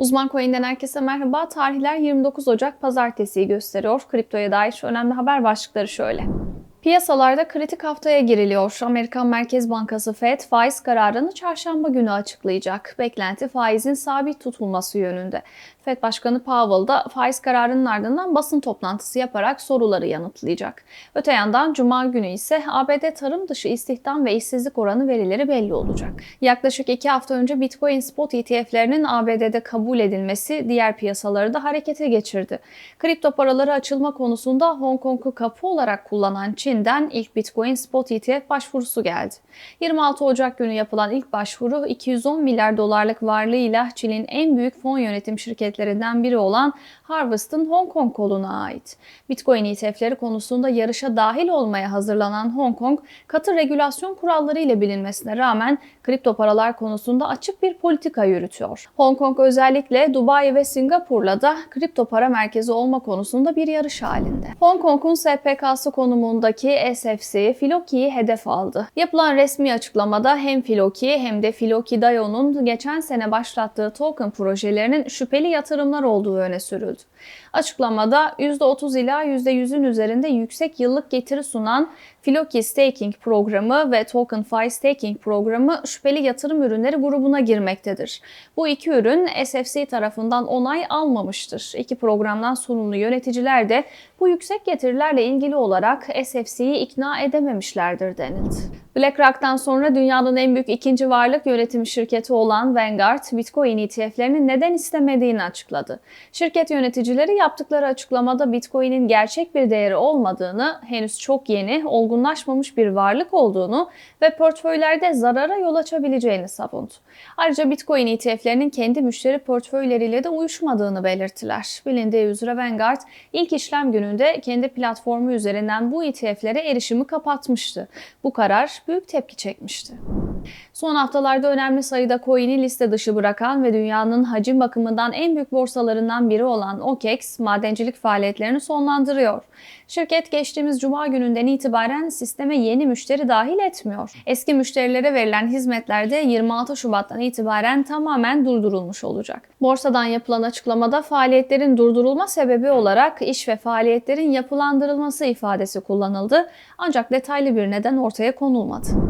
Uzman Coin'den herkese merhaba. Tarihler 29 Ocak pazartesiyi gösteriyor. Kriptoya dair önemli haber başlıkları şöyle. Piyasalarda kritik haftaya giriliyor. Amerikan Merkez Bankası Fed faiz kararını çarşamba günü açıklayacak. Beklenti faizin sabit tutulması yönünde. Fed Başkanı Powell da faiz kararının ardından basın toplantısı yaparak soruları yanıtlayacak. Öte yandan Cuma günü ise ABD tarım dışı istihdam ve işsizlik oranı verileri belli olacak. Yaklaşık iki hafta önce Bitcoin spot ETF'lerinin ABD'de kabul edilmesi diğer piyasaları da harekete geçirdi. Kripto paraları açılma konusunda Hong Kong'u kapı olarak kullanan Çin'den ilk Bitcoin spot ETF başvurusu geldi. 26 Ocak günü yapılan ilk başvuru 210 milyar dolarlık varlığıyla Çin'in en büyük fon yönetim şirketlerinden biri olan Harvest'ın Hong Kong koluna ait. Bitcoin ETF'leri konusunda yarışa dahil olmaya hazırlanan Hong Kong, katı regülasyon kuralları ile bilinmesine rağmen kripto paralar konusunda açık bir politika yürütüyor. Hong Kong özellikle Dubai ve Singapur'la da kripto para merkezi olma konusunda bir yarış halinde. Hong Kong'un SPK'sı konumundaki SFC, Filoki'yi hedef aldı. Yapılan resmi açıklamada hem Filoki hem de Filoki Dayo'nun geçen sene başlattığı token projelerinin şüpheli yatırımlar olduğu öne sürüldü. Açıklamada %30 ila %100'ün üzerinde yüksek yıllık getiri sunan Filoki Staking programı ve TokenFi Staking programı şüpheli yatırım ürünleri grubuna girmektedir. Bu iki ürün SFC tarafından onay almamıştır. İki programdan sorumlu yöneticiler de bu yüksek getirilerle ilgili olarak SFC'yi ikna edememişlerdir denildi. BlackRock'tan sonra dünyanın en büyük ikinci varlık yönetim şirketi olan Vanguard, Bitcoin ETF'lerini neden istemediğini açıkladı. Şirket yöneticileri yaptıkları açıklamada Bitcoin'in gerçek bir değeri olmadığını, henüz çok yeni, olgunlaşmamış bir varlık olduğunu ve portföylerde zarara yol açabileceğini savundu. Ayrıca Bitcoin ETF'lerinin kendi müşteri portföyleriyle de uyuşmadığını belirttiler. Bilindiği üzere Vanguard ilk işlem gününde kendi platformu üzerinden bu ETF'lere erişimi kapatmıştı. Bu karar büyük tepki çekmişti. Son haftalarda önemli sayıda coin'i liste dışı bırakan ve dünyanın hacim bakımından en büyük borsalarından biri olan OKEX, madencilik faaliyetlerini sonlandırıyor. Şirket geçtiğimiz cuma gününden itibaren sisteme yeni müşteri dahil etmiyor. Eski müşterilere verilen hizmetler de 26 Şubat'tan itibaren tamamen durdurulmuş olacak. Borsadan yapılan açıklamada faaliyetlerin durdurulma sebebi olarak iş ve faaliyetlerin yapılandırılması ifadesi kullanıldı ancak detaylı bir neden ortaya konulmadı.